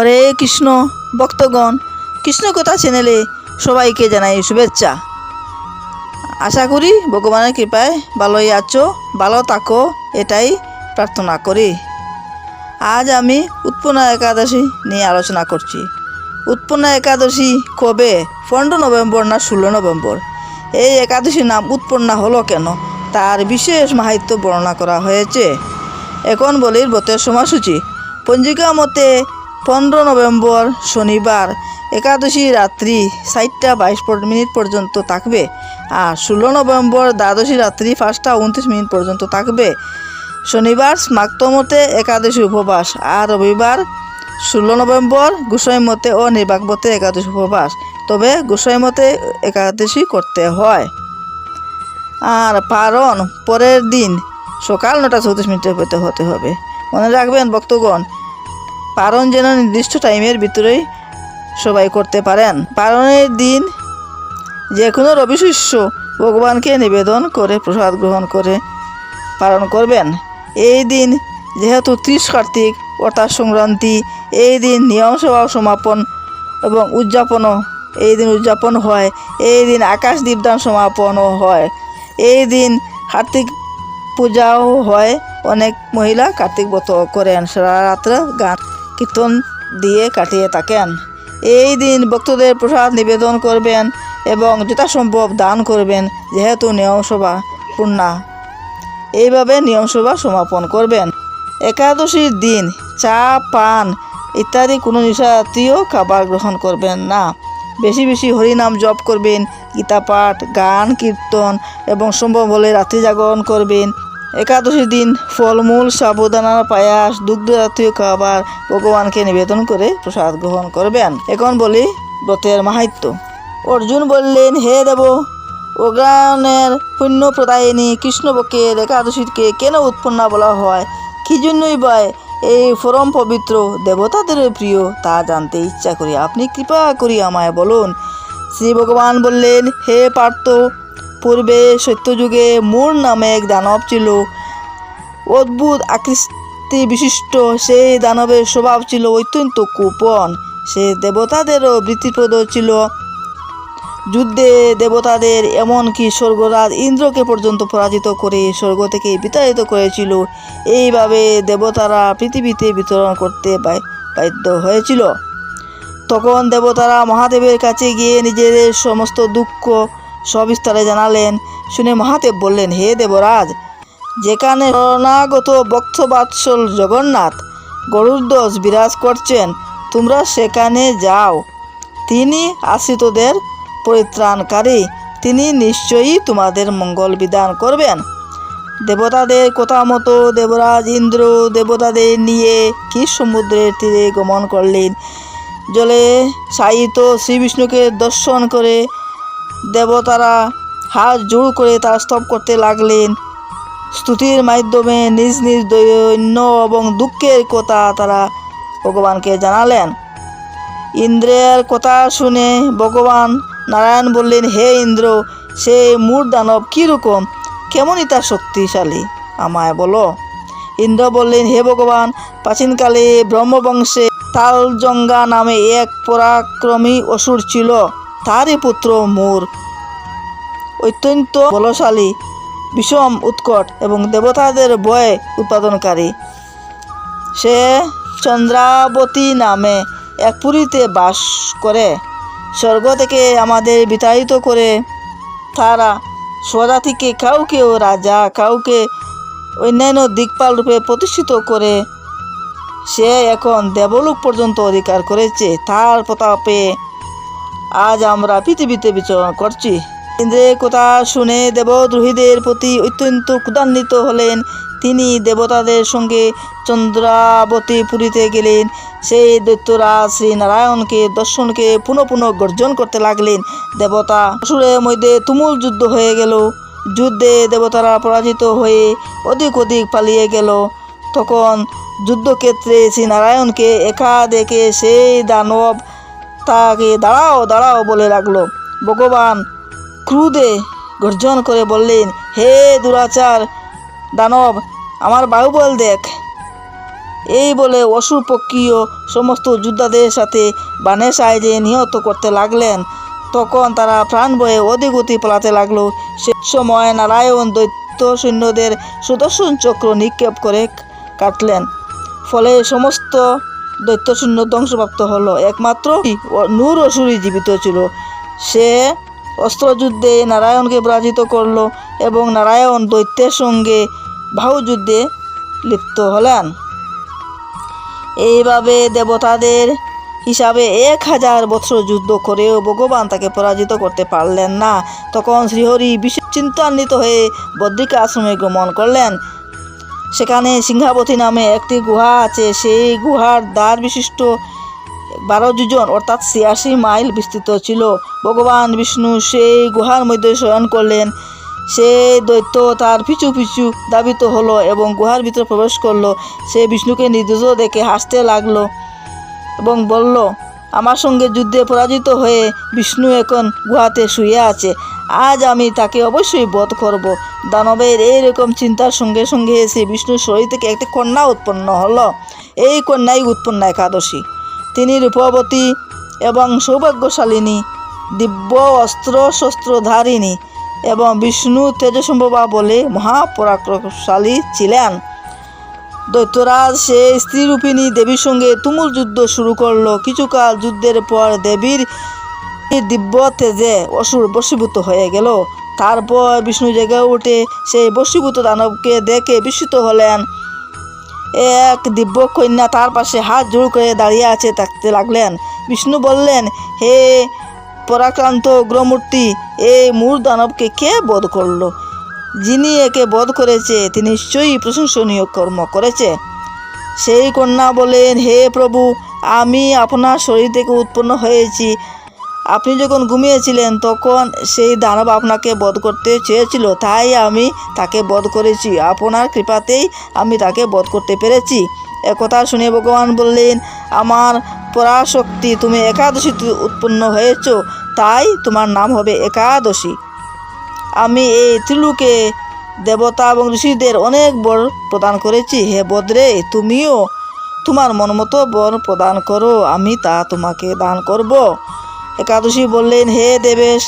হরে কৃষ্ণ, ভক্তগণ কৃষ্ণকথা চ্যানেলে সবাইকে জানাই শুভেচ্ছা। আশা করি ভগবানের কৃপায় ভালোই আছো, ভালো থাকো, এটাই প্রার্থনা করি। আজ আমি উৎপন্না একাদশী নিয়ে আলোচনা করছি। উৎপন্না একাদশী কবে? পনেরো নভেম্বর না ষোলো নভেম্বর? এই একাদশীর নাম উৎপন্না হলো কেন? তার বিশেষ মাহাত্য বর্ণনা করা হয়েছে। এখন বলির ব্রতের সময়সূচি। পঞ্জিকা মতে পনেরো নভেম্বর শনিবার, একাদশী রাত্রি চারটা বাইশ মিনিট পর্যন্ত থাকবে আর ষোলো নভেম্বর দ্বাদশী রাত্রি পাঁচটা উনত্রিশ মিনিট পর্যন্ত থাকবে। শনিবার স্মাক্তমতে একাদশী উপবাস আর রবিবার ষোলো নভেম্বর গোসাই মতে ও নির্বাক মতে একাদশী উপবাস। তবে গোসাই মতে একাদশী করতে হয়। আর পারণ পরের দিন সকাল নটা চৌত্রিশ মিনিটের হতে হতে হবে। মনে রাখবেন, ভক্তগণ পারণ যেন নির্দিষ্ট টাইমের ভিতরেই সবাই করতে পারেন। পারণের দিন যে কোনো রবি শস্য ভগবানকে নিবেদন করে, প্রসাদ গ্রহণ করে পালন করবেন। এই দিন যেহেতু ত্রিশ কার্তিক, অর্থাৎ সংক্রান্তি, এই দিন নিয়ম সভা সমাপন এবং উদযাপনও, এই দিন উদযাপন হয়, এই দিন আকাশ দীপদান সমাপনও হয়। এই দিন কার্তিক পূজাও হয়, অনেক মহিলা কার্তিক ব্রত করেন, সারা রাত্রে গান কীর্তন দিয়ে কাটিয়ে থাকেন। এই দিন ভক্তদের প্রসাদ নিবেদন করবেন এবং যথাসম্ভব দান করবেন, যেহেতু নিয়মসভা পূর্ণা। এইভাবে নিয়মসভা সমাপন করবেন। একাদশীর দিন চা, পান ইত্যাদি কোনো নিশাতীয় খাবার গ্রহণ করবেন না। বেশি বেশি হরিনাম জপ করবেন, গীতা পাঠ, গান, কীর্তন এবং সম্ভব হলে রাত্রি জাগরণ করবেন। একাদশীর দিন ফলমূল সাবুদানার পায়াস দুগ্ধ জাতীয় খাবার ভগবানকে নিবেদন করে প্রসাদ গ্রহণ করবেন। এখন বলি ব্রতের মাহাত্য অর্জুন বললেন, হে দেব, অগ্রায়ণের পুণ্য প্রদায়িনী কৃষ্ণপক্ষের একাদশীকে কেন উৎপন্না বলা হয়? কি জন্যই বা এই পরম পবিত্র দেবতাদের প্রিয় তা জানতে ইচ্ছা করি। আপনি কৃপা করি আমায় বলুন। শ্রী ভগবান বললেন, হে পার্থ পূর্বে সত্যযুগে মূর নামে এক দানব ছিল। অদ্ভুত আকৃতি বিশিষ্ট সেই দানবের স্বভাব ছিল অত্যন্ত কুপন। সে দেবতাদেরও বৃত্তিপ্রদ ছিল। যুদ্ধে দেবতাদের এমনকি স্বর্গরাজ ইন্দ্রকে পর্যন্ত পরাজিত করে স্বর্গ থেকে বিতাড়িত করেছিল, এইভাবে দেবতারা পৃথিবীতে বিতরণ করতে বাধ্য হয়েছিল। তখন দেবতারা মহাদেবের কাছে গিয়ে নিজেদের সমস্ত দুঃখ সবিস্তারে জানালেন। শুনে মহাদেব বললেন, হে দেবরাজ, যেখানে শরণাগত বক্ষবাৎসল জগন্নাথ গরুরধ্বজ বিরাজ করছেন, তোমরা সেখানে যাও। তিনি আশ্রিতদের পরিত্রাণকারী, তিনি নিশ্চয়ই তোমাদের মঙ্গল বিধান করবেন। দেবতাদের কথা মতো দেবরাজ ইন্দ্র দেবতাদের নিয়ে কি সমুদ্রের তীরে গমন করলেন? জলে সাহিত শ্রীবিষ্ণুকে দর্শন করে দেবতারা হাত জোড় করে তার স্তব করতে লাগলেন। স্তুতির মাধ্যমে নিজ নিজ দৈন্য এবং দুঃখের কথা তারা ভগবানকে জানালেন। ইন্দ্রের কথা শুনে ভগবান নারায়ণ বললেন, হে ইন্দ্র, সে মূর দানব কীরকম? কেমনই তার শক্তিশালী? আমায় বলো। ইন্দ্র বললেন, হে ভগবান, প্রাচীনকালে ব্রহ্মবংশে তালজঙ্গা নামে এক পরাক্রমী অসুর ছিল। তারই পুত্র মূর। অত্যন্ত বলশালী, বিষম, উৎকট এবং দেবতাদের ভয় উৎপাদনকারী। সে চন্দ্রাবতী নামে এক পুরীতে বাস করে। স্বর্গ থেকে আমাদের বিতাড়িত করে তারা স্বজাতিকে কাউকেও রাজা, কাউকে অন্যান্য দিকপাল রূপে প্রতিষ্ঠিত করে সে এখন দেবলোক পর্যন্ত অধিকার করেছে। তার প্রতাপে আজ আমরা পৃথিবীতে বিচরণ করছি। ইন্দ্রের কথা শুনে দেবদ্রোহীদের প্রতি অত্যন্ত ক্ষুদান্বিত হলেন। তিনি দেবতাদের সঙ্গে চন্দ্রাবতী পুরীতে গেলেন। সেই দৈত্যরা শ্রী নারায়ণকে দর্শনকে পুনঃ পুনঃ গর্জন করতে লাগলেন। দেবতা অসুরের মধ্যে তুমুল যুদ্ধ হয়ে গেল। যুদ্ধে দেবতারা পরাজিত হয়ে অধিক অধিক পালিয়ে গেল। তখন যুদ্ধক্ষেত্রে শ্রী নারায়ণকে একা দেখে সেই দানব তাকে দাঁড়াও দাঁড়াও বলে লাগল ভগবান ক্রুদে গর্জন করে বললেন, হে দুরাচার দানব, আমার বাহুবল দেখ। এই বলে অসুর পক্ষীয় সমস্ত যোদ্ধাদের সাথে বানের সাহায্যে নিহত করতে লাগলেন, তখন তারা প্রাণ বয়ে অধিগতি পালাতে লাগল। সে সময় নারায়ণ দৈত্য সৈন্যদের সুদর্শন চক্র নিক্ষেপ করে কাটলেন। ফলে সমস্ত দৈত্য শূন্য ধ্বংসপ্রাপ্ত হলো। একমাত্র নূর অসুরই জীবিত ছিল। সে অস্ত্রযুদ্ধে নারায়ণকে পরাজিত করল এবং নারায়ণ দৈত্যের সঙ্গে বাহুযুদ্ধে লিপ্ত হলেন। এইভাবে দেবতাদের হিসাবে এক হাজার বছর যুদ্ধ করেও ভগবান তাকে পরাজিত করতে পারলেন না। তখন শ্রীহরি বিশেষ চিন্তান্বিত হয়ে বদ্রিকা আশ্রমে গমন করলেন। সেখানে সিংহাবতী নামে একটি গুহা আছে। সেই গুহার দ্বার বিশিষ্ট বারো দুজন অর্থাৎ ছিয়াশি মাইল বিস্তৃত ছিল। ভগবান বিষ্ণু সেই গুহার মধ্যে শয়ন করলেন। সেই দৈত্য তার পিছু পিছু দাবিত হলো এবং গুহার ভিতরে প্রবেশ করল। সে বিষ্ণুকে নির্দেশ দেখে হাসতে লাগল এবং বলল, আমার সঙ্গে যুদ্ধে পরাজিত হয়ে বিষ্ণু এখন গুহাতে শুয়ে আছে। আজ আমি তাকে অবশ্যই বধ করব। দানবের এইরকম চিন্তার সঙ্গে সঙ্গে এসে বিষ্ণুর শরীর থেকে একটি কন্যা উৎপন্ন হলো। এই কন্যাই উৎপন্ন একাদশী। তিনি রূপবতী এবং সৌভাগ্যশালিনী, দিব্য অস্ত্র শস্ত্রধারিণী এবং বিষ্ণু তেজসম্ভবা বলে মহাপরাক্রমশালী ছিলেন। দৈত্যরাজ সে স্ত্রীরূপিণী দেবীর সঙ্গে তুমুল যুদ্ধ শুরু করল। কিছুকাল যুদ্ধের পর দেবীর দিব্য তেজে অসুর বশীভূত হয়ে গেল। তারপর বিষ্ণু জেগে উঠে সেই বশীভূত দানবকে দেখে বিস্মিত হলেন। এক দিব্য কন্যা তার পাশে হাত জোড় করে দাঁড়িয়ে আছে থাকতে লাগলেন। বিষ্ণু বললেন, হে পরাক্রান্ত উগ্রমূর্তি এই মূর দানবকে কে বধ করল? যিনি একে বধ করেছে, তিনি নিশ্চয়ই প্রশংসনীয় কর্ম করেছে। সেই কন্যা বলেন, হে প্রভু, আমি আপনার শরীর থেকে উৎপন্ন হয়েছি। আপনি যখন ঘুমিয়েছিলেন, তখন সেই দানব আপনাকে বধ করতে চেয়েছিল। তাই আমি তাকে বধ করেছি। আপনার কৃপাতেই আমি তাকে বধ করতে পেরেছি। একথা শুনে ভগবান বললেন, আমার পরাশক্তি, তুমি একাদশীতে উৎপন্ন হয়েছ। তাই তোমার নাম হবে একাদশী। আমি এই ত্রিলোকে দেবতা এবং ঋষিদের অনেক বর প্রদান করেছি। হে বদ্রে, তুমিও তোমার মনমতো বর প্রদান করো। আমি তা তোমাকে দান করব। একাদশী বললেন, হে দেবেশ,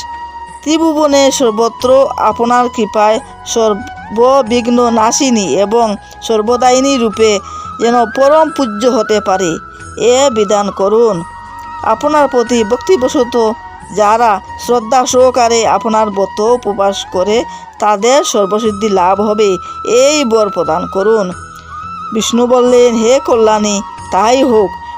ত্রিভুবনে সর্বত্র আপনার কৃপায় সর্ববিঘ্ন নাশিনী এবং সর্বদায়িনী রূপে যেন পরম পূজ্য হতে পারে। এ বিধান করুন। আপনার প্রতি ভক্তিবশত যারা শ্রদ্ধা সহকারে আপনার ব্রত উপবাস করে, তাদের সর্বসিদ্ধি লাভ হবে। এই বর প্রদান করুন। বিষ্ণু বললেন, হে কল্যাণী, তাই হোক।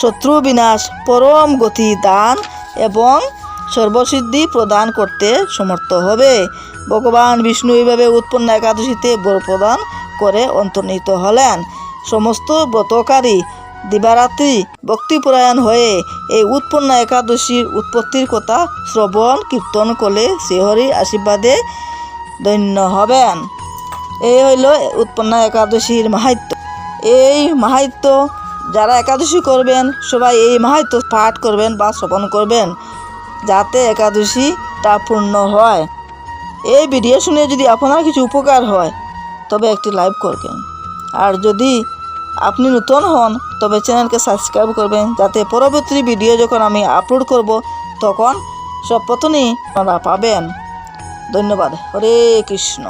শত্রু বিনাশ, পরম গতি দান এবং সর্বসিদ্ধি প্রদান করতে সমর্থ হবে। ভগবান বিষ্ণু এইভাবে উৎপন্ন একাদশীতে বর প্রদান করে অন্তর্নিহিত হলেন। সমস্ত ব্রতকারী, দিবারাত্রি, ভক্তিপরায়ণ হয়ে এই উৎপন্ন একাদশীর উৎপত্তির কথা শ্রবণ, কীর্তন করলে শ্রীহরির আশীর্বাদে ধন্য হবেন। এই হইল উৎপন্ন একাদশীর মাহাত্য এই মাহাত্য যারা একাদশী করবেন, সবাই এই মাহাত্য পাঠ করবেন বা শ্রবণ করবেন, যাতে একাদশীটা পূর্ণ হয়। এই ভিডিও শুনে যদি আপনার কিছু উপকার হয়, তবে একটি লাইভ করবেন। আর যদি আপনি নতুন হন, তবে চ্যানেলকে সাবস্ক্রাইব করবেন, যাতে পরবর্তী ভিডিও যখন আমি আপলোড করব, তখন সব প্রথমেই আপনারা পাবেন। ধন্যবাদ। হরে কৃষ্ণ।